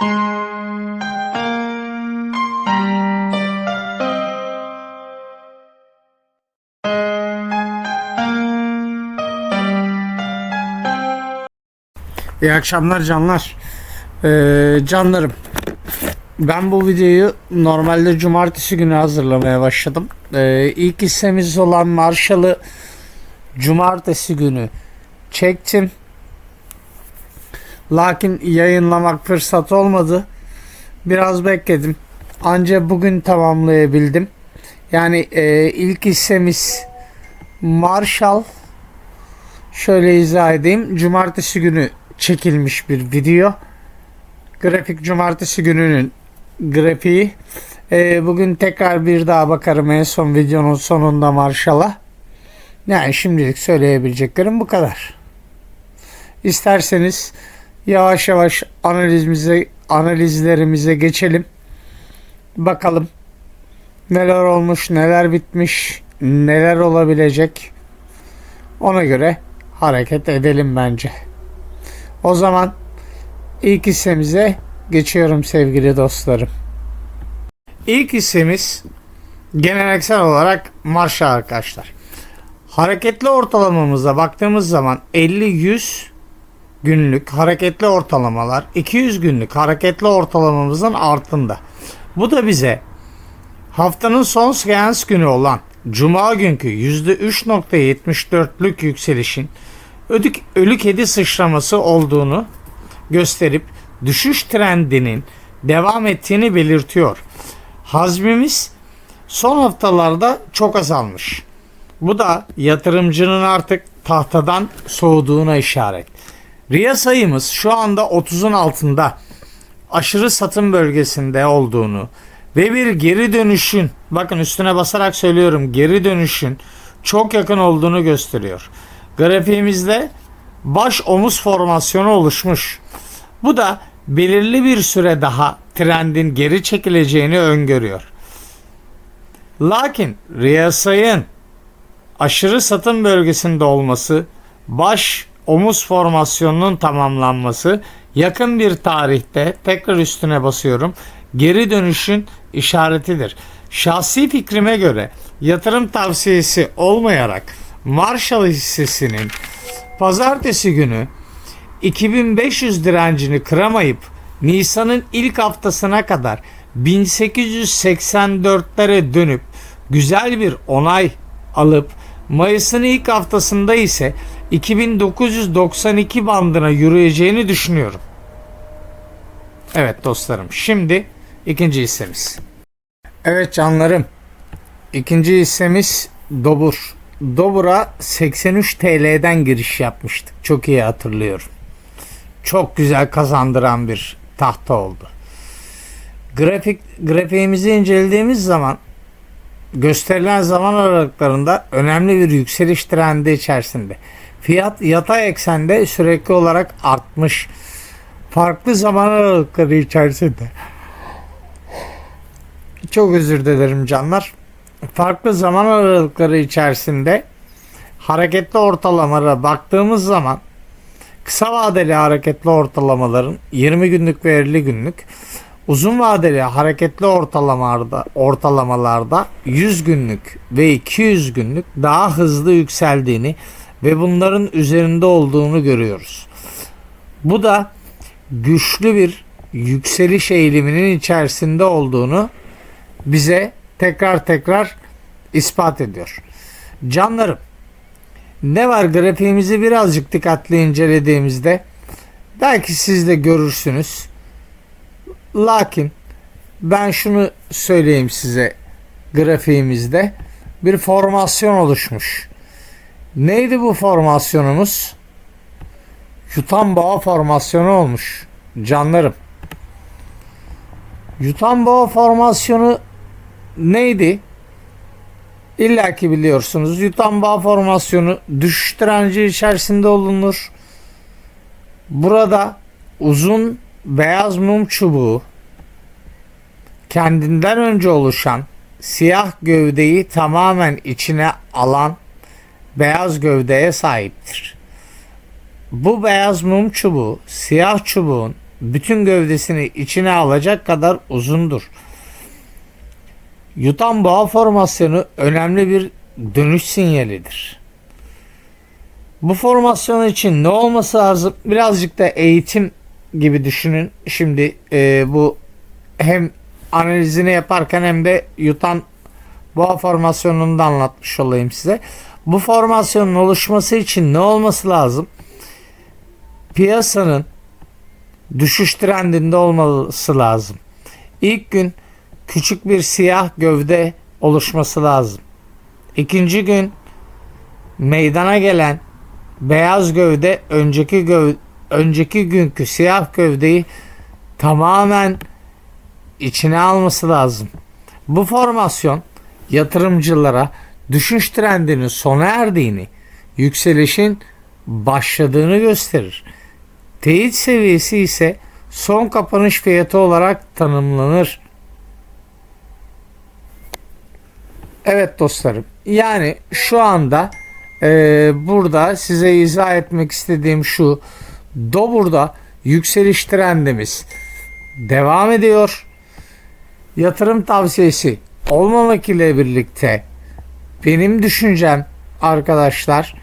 İyi akşamlar canlar. Ee, canlarım. Ben bu videoyu normalde cumartesi günü hazırlamaya başladım. Ee, ilk hissemiz olan Marshall'ı cumartesi günü çektim. Lakin yayınlamak fırsat olmadı. Biraz bekledim. Anca bugün tamamlayabildim. Yani e, ilk hissemiz Marshall Şöyle izah edeyim. Cumartesi günü çekilmiş bir video. Grafik cumartesi gününün grafiği. Ee, bugün tekrar bir daha bakarım en son videonun sonunda Marshall'a. Yani şimdilik söyleyebileceklerim bu kadar. İsterseniz yavaş yavaş analizimize analizlerimize geçelim. Bakalım neler olmuş, neler bitmiş, neler olabilecek. Ona göre hareket edelim bence. O zaman ilk hissemize geçiyorum sevgili dostlarım. İlk hissemiz geleneksel olarak Marshall arkadaşlar. Hareketli ortalamamıza baktığımız zaman 50-100 günlük hareketli ortalamalar 200 günlük hareketli ortalamamızın altında. Bu da bize haftanın son seans günü olan Cuma günkü %3.74'lük yükselişin ödük, ölü kedi sıçraması olduğunu gösterip düşüş trendinin devam ettiğini belirtiyor. Hazmimiz son haftalarda çok azalmış. Bu da yatırımcının artık tahtadan soğuduğuna işaret. Riya sayımız şu anda 30'un altında aşırı satım bölgesinde olduğunu ve bir geri dönüşün bakın üstüne basarak söylüyorum geri dönüşün çok yakın olduğunu gösteriyor. Grafiğimizde baş omuz formasyonu oluşmuş. Bu da belirli bir süre daha trendin geri çekileceğini öngörüyor. Lakin riyasayın aşırı satım bölgesinde olması, baş omuz formasyonunun tamamlanması yakın bir tarihte tekrar üstüne basıyorum. Geri dönüşün işaretidir. Şahsi fikrime göre yatırım tavsiyesi olmayarak Marshall hissesinin pazartesi günü 2500 direncini kıramayıp Nisan'ın ilk haftasına kadar 1884'lere dönüp güzel bir onay alıp Mayıs'ın ilk haftasında ise 2992 bandına yürüyeceğini düşünüyorum. Evet dostlarım şimdi ikinci hissemiz. Evet canlarım ikinci hissemiz Dobur. Dobur'a 83 TL'den giriş yapmıştık. Çok iyi hatırlıyorum. Çok güzel kazandıran bir tahta oldu. Grafik grafiğimizi incelediğimiz zaman gösterilen zaman aralıklarında önemli bir yükseliş trendi içerisinde. Fiyat yatay eksende sürekli olarak artmış. Farklı zaman aralıkları içerisinde. Çok özür dilerim canlar. Farklı zaman aralıkları içerisinde hareketli ortalamalara baktığımız zaman kısa vadeli hareketli ortalamaların 20 günlük ve 50 günlük uzun vadeli hareketli ortalamalarda ortalamalarda 100 günlük ve 200 günlük daha hızlı yükseldiğini ve bunların üzerinde olduğunu görüyoruz. Bu da güçlü bir yükseliş eğiliminin içerisinde olduğunu bize tekrar tekrar ispat ediyor. Canlarım ne var grafiğimizi birazcık dikkatli incelediğimizde belki siz de görürsünüz. Lakin ben şunu söyleyeyim size grafiğimizde bir formasyon oluşmuş. Neydi bu formasyonumuz? Yutan formasyonu olmuş. Canlarım. Yutan formasyonu neydi? İlla ki biliyorsunuz. Yutan formasyonu düşüş direnci içerisinde olunur. Burada uzun beyaz mum çubuğu kendinden önce oluşan siyah gövdeyi tamamen içine alan beyaz gövdeye sahiptir. Bu beyaz mum çubuğu siyah çubuğun bütün gövdesini içine alacak kadar uzundur. Yutan boğa formasyonu önemli bir dönüş sinyalidir. Bu formasyon için ne olması lazım? Birazcık da eğitim gibi düşünün. Şimdi e, bu hem analizini yaparken hem de yutan boğa formasyonunu da anlatmış olayım size. Bu formasyonun oluşması için ne olması lazım? Piyasanın düşüş trendinde olması lazım. İlk gün küçük bir siyah gövde oluşması lazım. İkinci gün meydana gelen beyaz gövde önceki göv önceki günkü siyah gövdeyi tamamen içine alması lazım. Bu formasyon yatırımcılara düşüş trendinin sona erdiğini, yükselişin başladığını gösterir. Teyit seviyesi ise son kapanış fiyatı olarak tanımlanır. Evet dostlarım. Yani şu anda e, burada size izah etmek istediğim şu. Dobur'da yükseliş trendimiz devam ediyor. Yatırım tavsiyesi olmamak ile birlikte benim düşüncem arkadaşlar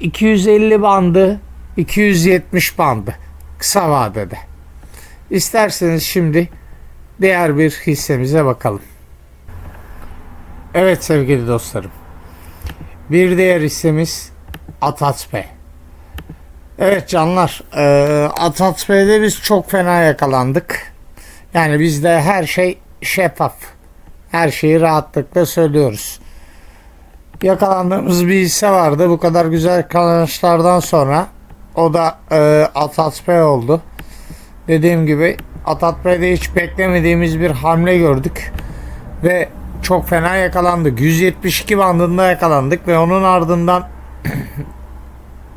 250 bandı 270 bandı kısa vadede. İsterseniz şimdi diğer bir hissemize bakalım. Evet sevgili dostlarım. Bir diğer hissemiz Atatpe. Evet canlar, e, Atatpe'de biz çok fena yakalandık. Yani bizde her şey şeffaf. Her şeyi rahatlıkla söylüyoruz. Yakalandığımız bir hisse vardı. Bu kadar güzel kazançlardan sonra o da e, Atatpe oldu. Dediğim gibi Atatpe'de hiç beklemediğimiz bir hamle gördük. Ve çok fena yakalandık. 172 bandında yakalandık ve onun ardından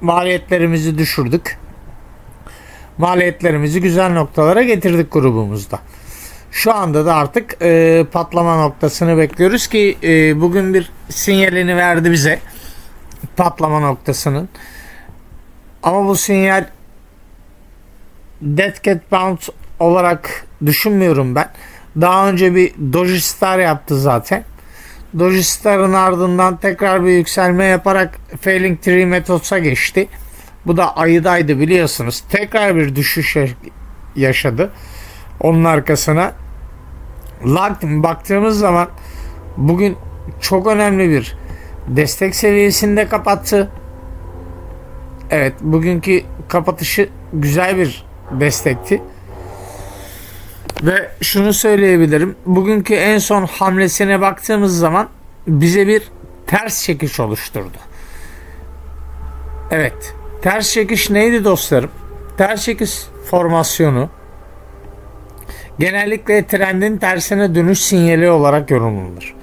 maliyetlerimizi düşürdük. Maliyetlerimizi güzel noktalara getirdik grubumuzda. Şu anda da artık e, patlama noktasını bekliyoruz ki e, bugün bir sinyalini verdi bize patlama noktasının. Ama bu sinyal Dead Cat Bounce olarak düşünmüyorum ben. Daha önce bir Doji Star yaptı zaten. Doji Star'ın ardından tekrar bir yükselme yaparak Failing Tree Methods'a geçti. Bu da ayıdaydı biliyorsunuz. Tekrar bir düşüş yaşadı. Onun arkasına baktığımız zaman bugün çok önemli bir destek seviyesinde kapattı. Evet bugünkü kapatışı güzel bir destekti. Ve şunu söyleyebilirim. Bugünkü en son hamlesine baktığımız zaman bize bir ters çekiş oluşturdu. Evet. Ters çekiş neydi dostlarım? Ters çekiş formasyonu genellikle trendin tersine dönüş sinyali olarak yorumlanır.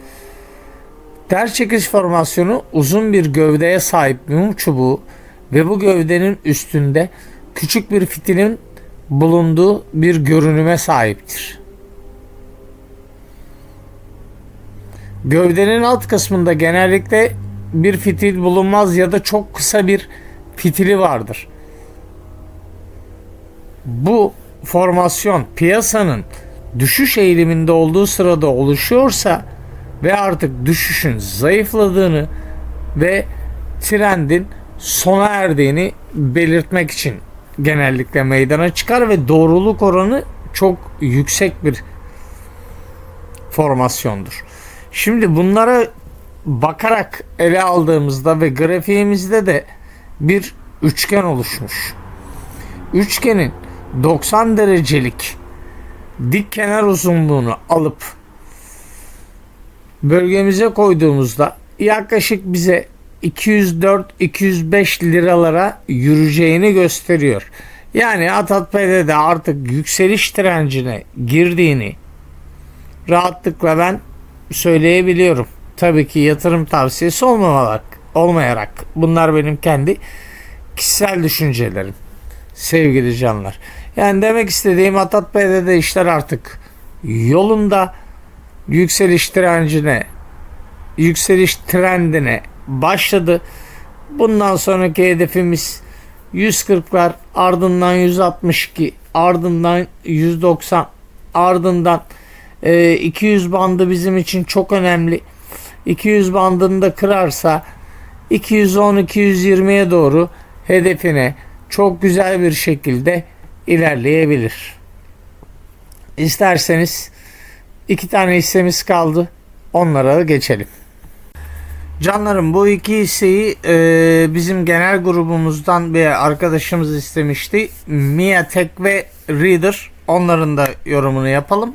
Ters çekiş formasyonu uzun bir gövdeye sahip mum çubuğu ve bu gövdenin üstünde küçük bir fitilin bulunduğu bir görünüme sahiptir. Gövdenin alt kısmında genellikle bir fitil bulunmaz ya da çok kısa bir fitili vardır. Bu formasyon piyasanın düşüş eğiliminde olduğu sırada oluşuyorsa ve artık düşüşün zayıfladığını ve trendin sona erdiğini belirtmek için genellikle meydana çıkar ve doğruluk oranı çok yüksek bir formasyondur. Şimdi bunlara bakarak ele aldığımızda ve grafiğimizde de bir üçgen oluşmuş. Üçgenin 90 derecelik dik kenar uzunluğunu alıp bölgemize koyduğumuzda yaklaşık bize 204-205 liralara yürüyeceğini gösteriyor. Yani Atatp'de de artık yükseliş trencine girdiğini rahatlıkla ben söyleyebiliyorum. Tabii ki yatırım tavsiyesi olmamak, olmayarak bunlar benim kendi kişisel düşüncelerim sevgili canlar. Yani demek istediğim Atat Bey'de de işler artık yolunda yükseliş direncine yükseliş trendine başladı. Bundan sonraki hedefimiz 140'lar ardından 162 ardından 190 ardından e, 200 bandı bizim için çok önemli. 200 bandını da kırarsa 210-220'ye doğru hedefine çok güzel bir şekilde ilerleyebilir. İsterseniz iki tane hissemiz kaldı. Onlara da geçelim. Canlarım bu iki hisseyi e, bizim genel grubumuzdan bir arkadaşımız istemişti. Miatek ve Reader. Onların da yorumunu yapalım.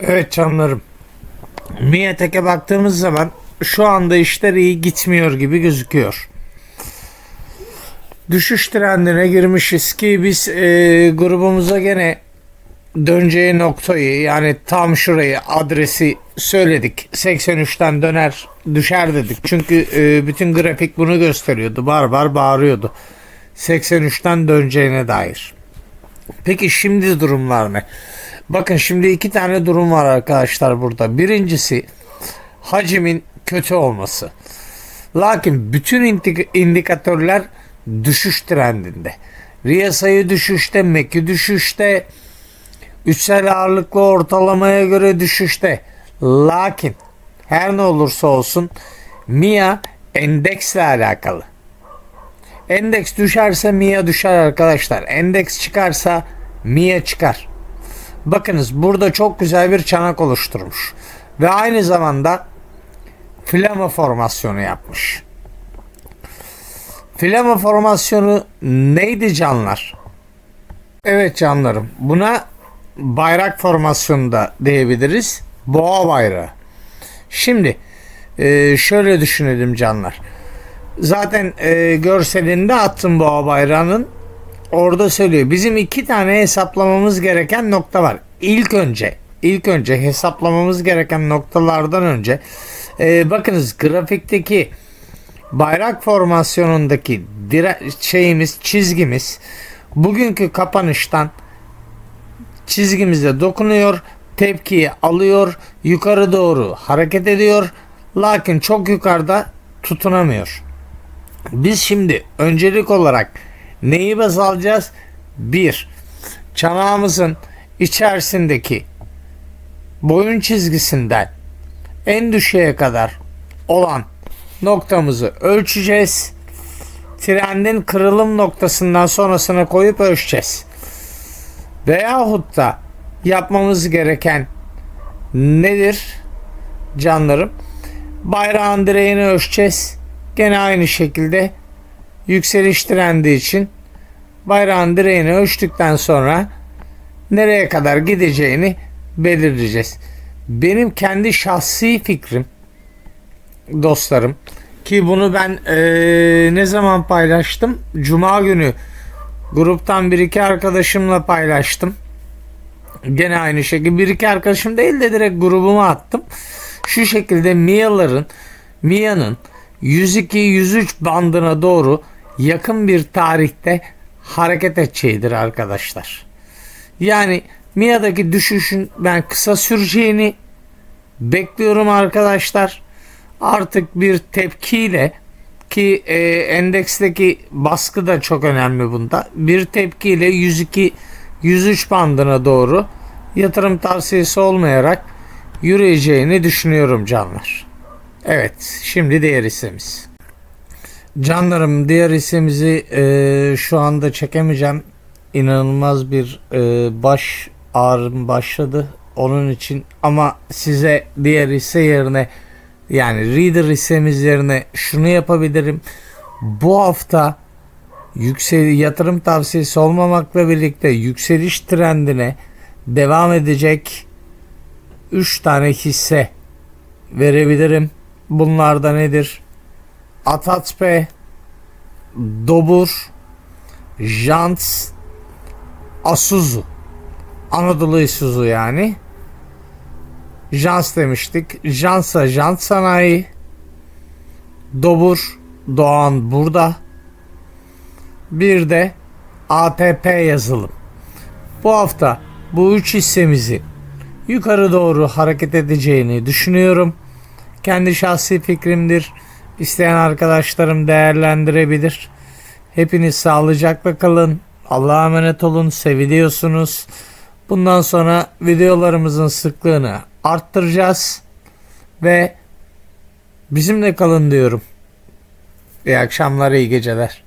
Evet canlarım. Miatek'e baktığımız zaman şu anda işler iyi gitmiyor gibi gözüküyor. Düşüş trendine girmişiz ki biz e, grubumuza gene döneceği noktayı yani tam şurayı adresi söyledik. 83'ten döner düşer dedik. Çünkü e, bütün grafik bunu gösteriyordu. Bar bar bağırıyordu. 83'ten döneceğine dair. Peki şimdi durumlar ne? Bakın şimdi iki tane durum var arkadaşlar burada. Birincisi hacimin kötü olması. Lakin bütün indik- indikatörler düşüş trendinde. Riyasayı düşüşte, MEK'i düşüşte, üçsel ağırlıklı ortalamaya göre düşüşte. Lakin her ne olursa olsun MIA endeksle alakalı. Endeks düşerse MIA düşer arkadaşlar. Endeks çıkarsa MIA çıkar. Bakınız burada çok güzel bir çanak oluşturmuş. Ve aynı zamanda flama formasyonu yapmış. Flama formasyonu neydi canlar? Evet canlarım. Buna bayrak formasyonu da diyebiliriz. Boğa bayrağı. Şimdi e, şöyle düşünelim canlar. Zaten e, görselinde attım boğa bayrağının. Orada söylüyor. Bizim iki tane hesaplamamız gereken nokta var. İlk önce ilk önce hesaplamamız gereken noktalardan önce e, bakınız grafikteki bayrak formasyonundaki dire şeyimiz çizgimiz bugünkü kapanıştan çizgimize dokunuyor tepkiyi alıyor yukarı doğru hareket ediyor lakin çok yukarıda tutunamıyor. Biz şimdi öncelik olarak neyi baz alacağız? Bir, çanağımızın içerisindeki boyun çizgisinden en düşüğe kadar olan noktamızı ölçeceğiz. Trendin kırılım noktasından sonrasına koyup ölçeceğiz. Veyahut da yapmamız gereken nedir canlarım? Bayrağın direğini ölçeceğiz. Gene aynı şekilde yükseliş trendi için bayrağın direğini ölçtükten sonra nereye kadar gideceğini belirleyeceğiz. Benim kendi şahsi fikrim dostlarım ki bunu ben eee, ne zaman paylaştım? Cuma günü gruptan bir iki arkadaşımla paylaştım. Gene aynı şekilde bir iki arkadaşım değil de direkt grubuma attım. Şu şekilde Mia'ların Mia'nın 102-103 bandına doğru yakın bir tarihte hareket edeceğidir arkadaşlar. Yani Mia'daki düşüşün ben kısa süreceğini bekliyorum arkadaşlar. Artık bir tepkiyle ki e, endeksteki baskı da çok önemli bunda. Bir tepkiyle 102 103 bandına doğru yatırım tavsiyesi olmayarak yürüyeceğini düşünüyorum canlar. Evet, şimdi diğer hissemiz. Canlarım diğer hissemizi e, şu anda çekemeyeceğim. İnanılmaz bir e, baş ağrım başladı. Onun için ama size diğer hisse yerine yani reader hissemiz yerine şunu yapabilirim. Bu hafta yüksel yatırım tavsiyesi olmamakla birlikte yükseliş trendine devam edecek 3 tane hisse verebilirim. Bunlar da nedir? Atatpe, Dobur, Jants, Asuzu. Anadolu Isuzu yani. Jans demiştik. Jansa Jant Sanayi. Dobur Doğan burada. Bir de ATP yazılım. Bu hafta bu üç hissemizin yukarı doğru hareket edeceğini düşünüyorum. Kendi şahsi fikrimdir. İsteyen arkadaşlarım değerlendirebilir. Hepiniz sağlıcakla kalın. Allah'a emanet olun. Seviliyorsunuz. Bundan sonra videolarımızın sıklığını arttıracağız. Ve bizimle kalın diyorum. İyi akşamlar, iyi geceler.